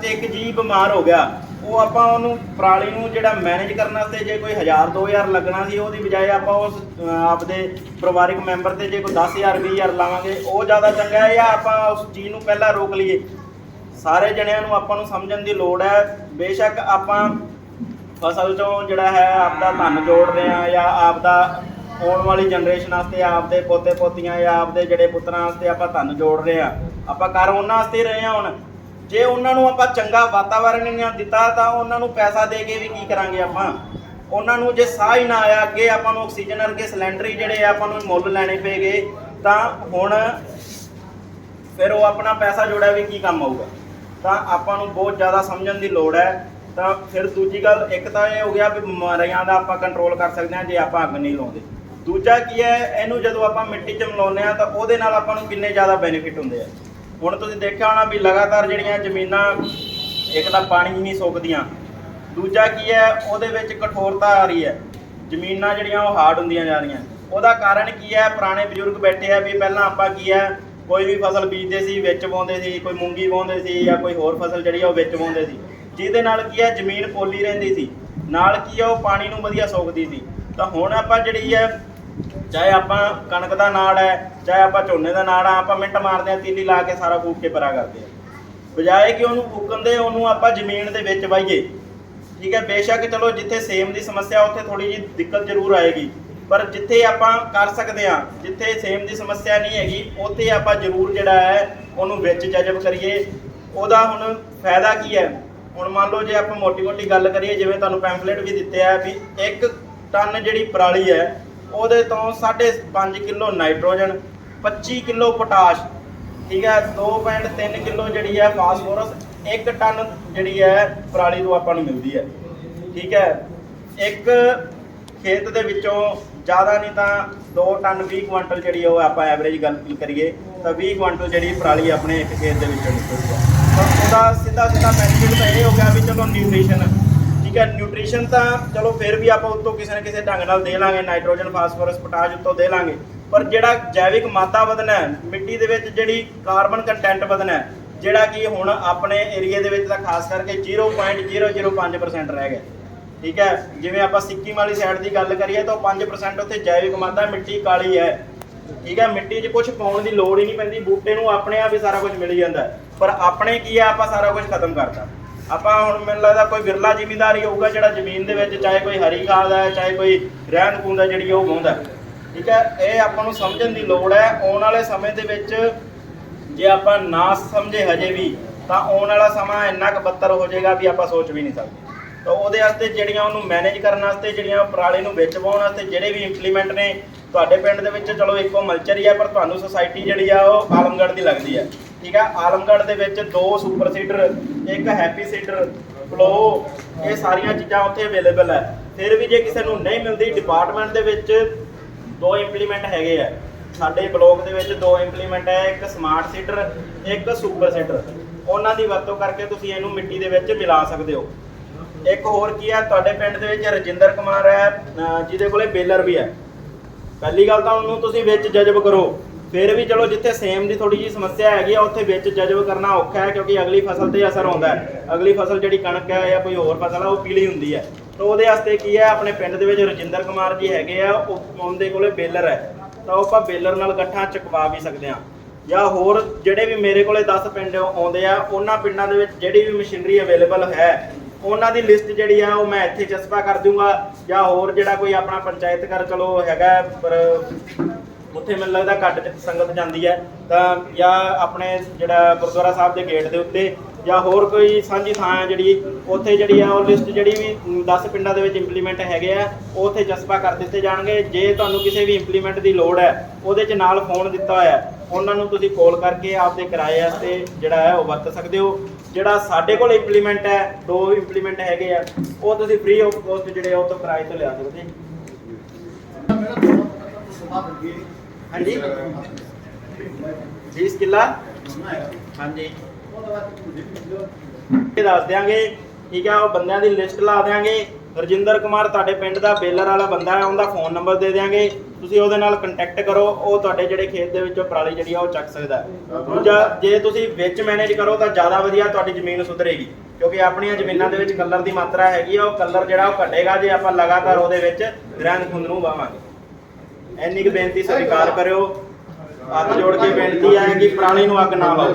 ਤੇ ਇੱਕ ਜੀ ਬਿਮਾਰ ਹੋ ਗਿਆ, ਉਹ ਆਪਾਂ ਉਹਨੂੰ ਪਰਾਲੀ ਨੂੰ ਜਿਹੜਾ ਮੈਨੇਜ ਕਰਨ ਵਾਸਤੇ ਜੇ ਕੋਈ 1000 2000 ਲੱਗਣਾ ਸੀ, ਉਹਦੀ ਬਜਾਏ ਆਪਾਂ ਉਸ ਆਪਦੇ ਪਰਿਵਾਰਿਕ ਮੈਂਬਰ ਤੇ ਜੇ ਕੋਈ 10000 20000 ਲਾਵਾਂਗੇ, ਉਹ ਜ਼ਿਆਦਾ ਚੰਗਾ ਹੈ ਜਾਂ ਆਪਾਂ ਉਸ ਚੀਜ਼ ਨੂੰ ਪਹਿਲਾਂ ਰੋਕ ਲਈਏ? ਸਾਰੇ ਜਣਿਆਂ ਨੂੰ ਆਪਾਂ ਨੂੰ ਸਮਝਣ ਦੀ ਲੋੜ ਹੈ, ਬੇਸ਼ੱਕ ਆਪਾਂ ਫਸਲ ਚੋਂ ਜਿਹੜਾ ਹੈ, ਆਪਦਾ ਧਨ ਜੋੜਦੇ ਆ ਜਾਂ ਆਪਦਾ ਆਉਣ ਵਾਲੀ ਜਨਰੇਸ਼ਨ ਵਾਸਤੇ ਆਪਦੇ ਪੋਤੇ ਪੋਤੀਆਂ ਜਾਂ ਆਪਦੇ ਜਿਹੜੇ ਪੁੱਤਰਾਂ ਵਾਸਤੇ ਆਪਾਂ ਧਨ ਜੋੜ ਰਹੇ ਆ ਆਪਾਂ ਕਰ ਉਹਨਾਂ ਵਾਸਤੇ ਰਹੇ ਆ ਹੁਣ। ਜੇ ਉਹਨਾਂ ਨੂੰ ਆਪਾਂ ਚੰਗਾ ਵਾਤਾਵਰਣ ਹੀ ਦਿੱਤਾ ਤਾਂ ਉਹਨਾਂ ਨੂੰ ਪੈਸਾ ਦੇ ਕੇ ਵੀ ਕੀ ਕਰਾਂਗੇ ਆਪਾਂ? ਉਹਨਾਂ ਨੂੰ ਜੇ ਸਾਹ ਹੀ ਨਾ ਆਇਆ, ਅੱਗੇ ਆਪਾਂ ਨੂੰ ਆਕਸੀਜਨ ਵਰਗੇ ਸਿਲੰਡਰ ਹੀ ਜਿਹੜੇ ਆ ਆਪਾਂ ਨੂੰ ਮੁੱਲ ਲੈਣੇ ਪਏਗੇ, ਤਾਂ ਹੁਣ ਫਿਰ ਉਹ ਆਪਣਾ ਪੈਸਾ ਜੋੜਿਆ ਵੀ ਕੀ ਕੰਮ ਆਊਗਾ? ਤਾਂ ਆਪਾਂ ਨੂੰ ਬਹੁਤ ਜ਼ਿਆਦਾ ਸਮਝਣ ਦੀ ਲੋੜ ਹੈ। ਤਾਂ ਫਿਰ ਦੂਜੀ ਗੱਲ, ਇੱਕ ਤਾਂ ਇਹ ਹੋ ਗਿਆ ਵੀ ਬਿਮਾਰੀਆਂ ਦਾ ਆਪਾਂ ਕੰਟਰੋਲ ਕਰ ਸਕਦੇ ਹਾਂ ਜੇ ਆਪਾਂ ਅੱਗ ਨਹੀਂ ਲਾਉਂਦੇ। ਦੂਜਾ ਕੀ ਹੈ, ਇਹਨੂੰ ਜਦੋਂ ਆਪਾਂ ਮਿੱਟੀ 'ਚ ਮਿਲਾਉਂਦੇ ਆ ਤਾਂ ਉਹਦੇ ਨਾਲ ਆਪਾਂ ਨੂੰ ਕਿੰਨੇ ਜ਼ਿਆਦਾ ਬੈਨੀਫਿਟ ਹੁੰਦੇ ਆ? ਹੁਣ ਤੁਸੀਂ ਦੇਖਿਆ ਹੋਣਾ ਵੀ ਲਗਾਤਾਰ ਜਿਹੜੀਆਂ ਜ਼ਮੀਨਾਂ ਇੱਕ ਤਾਂ ਪਾਣੀ ਨਹੀਂ ਸੁੱਕਦੀਆਂ। ਦੂਜਾ ਕੀ ਹੈ, ਉਹਦੇ ਵਿੱਚ ਕਠੋਰਤਾ ਆ ਰਹੀ ਹੈ। ਜ਼ਮੀਨਾਂ ਜਿਹੜੀਆਂ ਉਹ ਹਾਰਡ ਹੁੰਦੀਆਂ ਜਾ ਰਹੀਆਂ। ਉਹਦਾ ਕਾਰਨ ਕੀ ਹੈ, ਪੁਰਾਣੇ ਬਜ਼ੁਰਗ ਬੈਠੇ ਆ ਵੀ ਪਹਿਲਾਂ ਆਪਾਂ ਕੀ ਹੈ, ਕੋਈ ਵੀ ਫਸਲ ਬੀਜਦੇ ਸੀ, ਵਿੱਚ ਪਾਉਂਦੇ ਸੀ, ਕੋਈ ਮੂੰਗੀ ਪਾਉਂਦੇ ਸੀ ਜਾਂ ਕੋਈ ਹੋਰ ਫਸਲ ਜਿਹੜੀ ਆ ਉਹ ਵਿੱਚ ਪਾਉਂਦੇ ਸੀ। ਜਿਹਦੇ ਨਾਲ ਕੀ ਹੈ, ਜ਼ਮੀਨ ਪੋਲੀ ਰਹਿੰਦੀ ਸੀ। ਨਾਲ ਕੀ ਹੈ, ਉਹ ਪਾਣੀ ਨੂੰ ਵਧੀਆ ਸੋਖਦੀ ਸੀ। ਤਾਂ ਹੁਣ ਆਪਾਂ ਜਿਹੜੀ ਹੈ ਚਾਹੇ ਆਪਾਂ ਕਣਕ ਦਾ ਨਾੜ ਹੈ, ਚਾਹੇ ਆਪਾਂ ਝੋਨੇ ਦਾ ਨਾੜ ਆ ਆਪਾਂ ਮਿੰਟ ਮਾਰਦੇ ਆ ਤੀਲੀ ਲਾ ਕੇ ਸਾਰਾ ਫੂਕ ਕੇ ਪਰਾ ਕਰਦੇ ਆ ਬਜਾਏ ਕਿ ਉਹਨੂੰ ਫੂਕਣ ਦੇ ਉਹਨੂੰ ਆਪਾਂ ਜ਼ਮੀਨ ਦੇ ਵਿੱਚ ਵਾਹੀਏ। ਠੀਕ ਹੈ, ਬੇਸ਼ੱਕ ਚਲੋ ਜਿੱਥੇ ਸੇਮ ਦੀ ਸਮੱਸਿਆ, ਉੱਥੇ ਥੋੜੀ ਜਿਹੀ ਦਿੱਕਤ ਜ਼ਰੂਰ ਆਏਗੀ। ਪਰ ਜਿੱਥੇ ਆਪਾਂ ਕਰ ਸਕਦੇ ਆ ਜਿੱਥੇ ਸੇਮ ਦੀ ਸਮੱਸਿਆ ਨਹੀਂ ਹੈਗੀ, ਉੱਥੇ ਆਪਾਂ ਜ਼ਰੂਰ ਜਿਹੜਾ ਹੈ, ਉਹਨੂੰ ਵਿੱਚ ਜਜ਼ਬ ਕਰੀਏ। ਉਹਦਾ ਹੁਣ ਫਾਇਦਾ ਕੀ ਹੈ? ਹੁਣ ਮੰਨ ਲਓ ਜੇ ਆਪਾਂ ਮੋਟੀ-ਮੋਟੀ ਗੱਲ ਕਰੀਏ, ਜਿਵੇਂ ਤੁਹਾਨੂੰ ਪੈਂਫਲੇਟ ਵੀ ਦਿੱਤੇ ਆ ਵੀ ਇੱਕ ਟਨ ਜਿਹੜੀ ਪਰਾਲੀ ਹੈ ਉਹਦੇ ਤੋਂ 5.5 ਕਿਲੋ ਨਾਈਟ੍ਰੋਜਨ 25 ਕਿਲੋ ਪੋਟਾਸ਼, ਠੀਕ ਹੈ 2.3 ਕਿਲੋ ਜਿਹੜੀ ਹੈ ਫਾਸਫੋਰਸ 1 ਟਨ ਜਿਹੜੀ ਹੈ ਪਰਾਲੀ ਤੋਂ ਆਪਾਂ ਨੂੰ ਮਿਲਦੀ ਹੈ, ਠੀਕ ਹੈ। ਇੱਕ ਖੇਤ ਦੇ ਵਿੱਚੋਂ ਜ਼ਿਆਦਾ ਨਹੀਂ ਤਾਂ 2 ਟਨ 20 ਕੁਇੰਟਲ ਜਿਹੜੀ ਉਹ ਆਪਾਂ ਐਵਰੇਜ ਗੱਲ ਕਰੀਏ, ਤਾਂ 20 ਕੁਇੰਟਲ ਜਿਹੜੀ ਪਰਾਲੀ ਆਪਣੇ ਇੱਕ ਖੇਤ ਦੇ ਵਿੱਚੋਂ ਨਿਕਲਦੀ ਹੈ। ਤਾਂ ਉਹਦਾ ਸਿੱਧਾ ਸਿੱਧਾ ਬੈਨੀਫਿਟ ਤਾਂ ਇਹ ਹੋ ਗਿਆ ਵੀ ਚਲੋ ਨਿਊਟ੍ਰੀਸ਼ਨ ਠੀਕ ਹੈ ਨਿਊਟ੍ਰੀਸ਼ਨ ਤਾਂ ਚਲੋ ਫਿਰ ਵੀ ਆਪਾਂ ਉੱਤੋਂ ਕਿਸੇ ਨਾ ਕਿਸੇ ਢੰਗ ਨਾਲ ਦੇ ਲਾਂਗੇ ਨਾਈਟ੍ਰੋਜਨ ਫਾਸਫੋਰਸ ਪੋਟਾਸ਼ ਉੱਤੋਂ ਦੇ ਲਾਂਗੇ। ਪਰ ਜਿਹੜਾ ਜੈਵਿਕ ਮਾਤਾ ਵਧਣਾ ਹੈ, ਮਿੱਟੀ ਦੇ ਵਿੱਚ ਜਿਹੜੀ ਕਾਰਬਨ ਕੰਟੈਂਟ ਵਧਣਾ ਹੈ, ਜਿਹੜਾ ਕਿ ਹੁਣ ਆਪਣੇ ਏਰੀਆ ਦੇ ਵਿੱਚ ਤਾਂ ਖਾਸ ਕਰਕੇ 0.005% ਰਹਿ ਗਿਆ। ਠੀਕ ਹੈ, ਜਿਵੇਂ ਆਪਾਂ ਸਿੱਕਿਮ ਵਾਲੀ ਸਾਈਡ ਦੀ ਗੱਲ ਕਰੀਏ ਤਾਂ 5% ਉੱਥੇ ਜੈਵਿਕ ਮਾਦਾ ਮਿੱਟੀ ਕਾਲੀ ਹੈ। ਠੀਕ ਹੈ, ਮਿੱਟੀ 'ਚ ਕੁਝ ਪਾਉਣ ਦੀ ਲੋੜ ਹੀ ਨਹੀਂ ਪੈਂਦੀ, ਬੂਟੇ ਨੂੰ ਆਪਣੇ ਆਪ ਹੀ ਸਾਰਾ ਕੁਝ ਮਿਲ ਜਾਂਦਾ ਪਰ ਆਪਣੇ ਕੀ ਹੈ, ਆਪਾਂ ਸਾਰਾ ਕੁਝ ਖਤਮ ਕਰਤਾ। ਆਪਾਂ ਹੁਣ ਮੈਨੂੰ ਲੱਗਦਾ ਕੋਈ ਵਿਰਲਾ ਜ਼ਿਮੀਂਦਾਰ ਹੀ ਹੋਊਗਾ ਜਿਹੜਾ ਜ਼ਮੀਨ ਦੇ ਵਿੱਚ ਚਾਹੇ ਕੋਈ ਹਰੀ ਖਾਦ ਹੈ, ਚਾਹੇ ਕੋਈ ਰਹਿਣ ਖੂੰਦ ਹੈ ਜਿਹੜੀ ਉਹ ਪਾਉਂਦਾ ਠੀਕ ਹੈ? ਇਹ ਆਪਾਂ ਨੂੰ ਸਮਝਣ ਦੀ ਲੋੜ ਹੈ, ਆਉਣ ਵਾਲੇ ਸਮੇਂ ਦੇ ਵਿੱਚ ਜੇ ਆਪਾਂ ਨਾ ਸਮਝੇ ਹਜੇ ਵੀ, ਤਾਂ ਆਉਣ ਵਾਲਾ ਸਮਾਂ ਇੰਨਾ ਕੁ ਬੱਤਰ ਹੋ ਜਾਏਗਾ ਵੀ ਆਪਾਂ ਸੋਚ ਵੀ ਨਹੀਂ ਸਕਦੇ। ਤਾਂ ਉਹਦੇ ਵਾਸਤੇ ਜਿਹੜੀਆਂ ਉਹਨੂੰ ਮੈਨੇਜ ਕਰਨ ਵਾਸਤੇ, ਜਿਹੜੀਆਂ ਪਰਾਲੀ ਨੂੰ ਵਿੱਚ ਪਾਉਣ ਵਾਸਤੇ ਜਿਹੜੇ ਵੀ ਇੰਪਲੀਮੈਂਟ ਨੇ, ਤੁਹਾਡੇ ਪਿੰਡ ਦੇ ਵਿੱਚ ਚਲੋ ਇੱਕੋ ਮਲਚਰ ਹੀ ਹੈ ਪਰ ਤੁਹਾਨੂੰ ਸੁਸਾਇਟੀ ਜਿਹੜੀ ਆ ਉਹ ਆਲਮਗੜ੍ਹ ਦੀ ਲੱਗਦੀ ਹੈ। ਠੀਕ ਹੈ? ਆਲਮਗੜ੍ਹ ਦੇ ਵਿੱਚ ਦੋ ਸੁਪਰ ਸੀਡਰ ਇੱਕ ਹੈਪੀ ਸੀਡਰ ਫਲੋ ਇਹ ਸਾਰੀਆਂ ਚੀਜ਼ਾਂ ਉੱਥੇ ਅਵੇਲੇਬਲ ਹੈ। ਫਿਰ ਵੀ ਜੇ ਕਿਸੇ ਨੂੰ ਨਹੀਂ ਮਿਲਦੀ ਡਿਪਾਰਟਮੈਂਟ ਦੇ ਵਿੱਚ, ਦੋ ਇੰਪਲੀਮੈਂਟ ਹੈਗੇ ਆ। ਸਾਡੇ ਬਲਾਕ ਦੇ ਵਿੱਚ ਦੋ ਇੰਪਲੀਮੈਂਟ ਹੈ, ਇੱਕ ਸਮਾਰਟ ਸੀਡਰ ਇੱਕ ਸੁਪਰ ਸੀਡਰ ਉਹਨਾਂ ਦੀ ਵਰਤੋਂ ਕਰਕੇ ਤੁਸੀਂ ਇਹਨੂੰ ਮਿੱਟੀ ਦੇ ਵਿੱਚ ਮਿਲਾ ਸਕਦੇ ਹੋ। ਇੱਕ ਹੋਰ ਕੀ ਹੈ, ਤੁਹਾਡੇ ਪਿੰਡ ਦੇ ਵਿੱਚ ਰਜਿੰਦਰ ਕੁਮਾਰ ਹੈ ਜਿਹਦੇ ਕੋਲੇ ਬੇਲਰ ਵੀ ਹੈ। ਪਹਿਲੀ ਗੱਲ ਤਾਂ ਉਹਨੂੰ ਤੁਸੀਂ ਵਿੱਚ ਜਜ਼ਬ ਕਰੋ। ਫਿਰ ਵੀ ਚਲੋ ਜਿੱਥੇ ਸੇਮ ਦੀ ਥੋੜੀ ਜੀ ਸਮੱਸਿਆ ਹੈਗੀ ਆ, ਉੱਥੇ ਵਿੱਚ ਜਜ਼ਬ ਕਰਨਾ ਔਖਾ ਹੈ ਕਿਉਂਕਿ ਅਗਲੀ ਫਸਲ ਤੇ ਅਸਰ ਹੁੰਦਾ ਹੈ। ਅਗਲੀ ਫਸਲ ਜਿਹੜੀ ਕਣਕ ਹੈ ਜਾਂ ਕੋਈ ਹੋਰ ਫਸਲ ਆ, ਉਹ ਪੀਲੀ ਹੁੰਦੀ ਹੈ। ਤਾਂ ਉਹਦੇ ਵਾਸਤੇ ਕੀ ਹੈ, ਆਪਣੇ ਪਿੰਡ ਦੇ ਵਿੱਚ ਰਜਿੰਦਰ ਕੁਮਾਰ ਜੀ ਹੈਗੇ ਆ, ਉਹ ਉਹਦੇ ਕੋਲੇ ਬੇਲਰ ਹੈ। ਤਾਂ ਉਹ ਆਪਾਂ ਬੇਲਰ ਨਾਲ ਗੱਠਾਂ ਚਕਵਾ ਵੀ ਸਕਦੇ ਆ ਜਾਂ ਹੋਰ ਜਿਹੜੇ ਵੀ ਮੇਰੇ ਕੋਲੇ 10 ਪਿੰਡ ਆਉਂਦੇ ਆ, ਉਹਨਾਂ ਪਿੰਡਾਂ ਦੇ ਵਿੱਚ ਜਿਹੜੀ ਵੀ ਮਸ਼ੀਨਰੀ ਅਵੇਲੇਬਲ ਹੈ, ਉਹਨਾਂ ਦੀ ਲਿਸਟ ਜਿਹੜੀ ਆ, ਉਹ ਮੈਂ ਇੱਥੇ ਚਸਪਾ ਕਰ ਦੂੰਗਾ। ਜਾਂ ਹੋਰ ਜਿਹੜਾ ਕੋਈ ਆਪਣਾ ਪੰਚਾਇਤ ਘਰ ਚਲੋ ਹੈਗਾ ਪਰ ਉੱਥੇ ਮੈਨੂੰ ਲੱਗਦਾ ਘੱਟ ਸੰਗਤ ਜਾਂਦੀ ਹੈ। ਤਾਂ ਜਾਂ ਆਪਣੇ ਜਿਹੜਾ ਗੁਰਦੁਆਰਾ ਸਾਹਿਬ ਦੇ ਗੇਟ ਦੇ ਉੱਤੇ ਜਾਂ ਹੋਰ ਕੋਈ ਸਾਂਝੀ ਥਾਂ ਹੈ ਜਿਹੜੀ, ਉੱਥੇ ਜਿਹੜੀ ਆ, ਉਹ ਲਿਸਟ ਜਿਹੜੀ ਵੀ 10 ਪਿੰਡਾਂ ਦੇ ਵਿੱਚ ਇੰਪਲੀਮੈਂਟ ਹੈਗੇ ਆ, ਉਹ ਉੱਥੇ ਜਸਪਾ ਕਰ ਦਿੱਤੇ ਜਾਣਗੇ। ਜੇ ਤੁਹਾਨੂੰ ਕਿਸੇ ਵੀ ਇੰਪਲੀਮੈਂਟ ਦੀ ਲੋੜ ਹੈ, ਉਹਦੇ 'ਚ ਨਾਲ ਫੋਨ ਦਿੱਤਾ ਹੋਇਆ ਉਹਨਾਂ ਨੂੰ ਤੁਸੀਂ ਕਾਲ ਕਰਕੇ ਆਪਦੇ ਕਿਰਾਏ ਵਾਸਤੇ ਜਿਹੜਾ ਹੈ, ਉਹ ਵਰਤ ਸਕਦੇ ਹੋ। ਜਿਹੜਾ ਸਾਡੇ ਕੋਲ ਇੰਪਲੀਮੈਂਟ ਹੈ, ਦੋ ਇੰਪਲੀਮੈਂਟ ਹੈਗੇ ਆ, ਉਹ ਤੁਸੀਂ ਫ੍ਰੀ ਆਫ ਕੋਸਟ ਜਿਹੜੇ ਆ, ਉਹ ਤੋਂ ਕਿਰਾਏ ਤੋਂ ਲਿਆ ਸਕਦੇ ਹਾਂਜੀ। 20 ਕਿੱਲਾ? ਹਾਂਜੀ। ਇਹ ਦੱਸ ਦਿਆਂਗੇ, ਠੀਕ ਹੈ ਉਹ ਬੰਦਿਆਂ ਦੀ ਲਿਸਟ ਲਾ ਦਿਆਂਗੇ। ਰਜਿੰਦਰ ਕੁਮਾਰ ਤੁਹਾਡੇ ਪਿੰਡ ਦਾ ਬੇਲਰ ਵਾਲਾ ਬੰਦਾ ਹੈ, ਉਹਦਾ ਫੋਨ ਨੰਬਰ ਦੇ ਦਿਆਂਗੇ। ਤੁਸੀਂ ਉਹਦੇ ਨਾਲ ਕੰਟੈਕਟ ਕਰੋ, ਉਹ ਤੁਹਾਡੇ ਜਿਹੜੇ ਖੇਤ ਦੇ ਵਿੱਚੋਂ ਪਰਾਲੀ ਜਿਹੜੀ ਆ, ਉਹ ਚੱਕ ਸਕਦਾ ਹੈ। ਦੂਜਾ, ਜੇ ਤੁਸੀਂ ਵਿੱਚ ਮੈਨੇਜ ਕਰੋ, ਤਾਂ ਜ਼ਿਆਦਾ ਵਧੀਆ ਤੁਹਾਡੀ ਜ਼ਮੀਨ ਸੁਧਰੇਗੀ। ਕਿਉਂਕਿ ਆਪਣੀਆਂ ਜ਼ਮੀਨਾਂ ਦੇ ਵਿੱਚ ਕਲਰ ਦੀ ਮਾਤਰਾ ਹੈਗੀ ਆ, ਉਹ ਕਲਰ ਜਿਹੜਾ ਉਹ ਘਟੇਗਾ, ਜੇ ਆਪਾਂ ਲਗਾਤਾਰ ਉਹਦੇ ਵਿੱਚ ਗ੍ਰੈਂਡ ਖੁੰਦ ਨੂੰ ਵਾਵਾਂਗੇ ਇੰਨੀ ਕੁ ਬੇਨਤੀ ਸਵੀਕਾਰ ਕਰਿਓ। ਹੱਥ ਜੋੜ ਕੇ ਬੇਨਤੀ ਹੈ ਕਿ ਪਰਾਲੀ ਨੂੰ ਅੱਗ ਨਾ ਲਾਓ।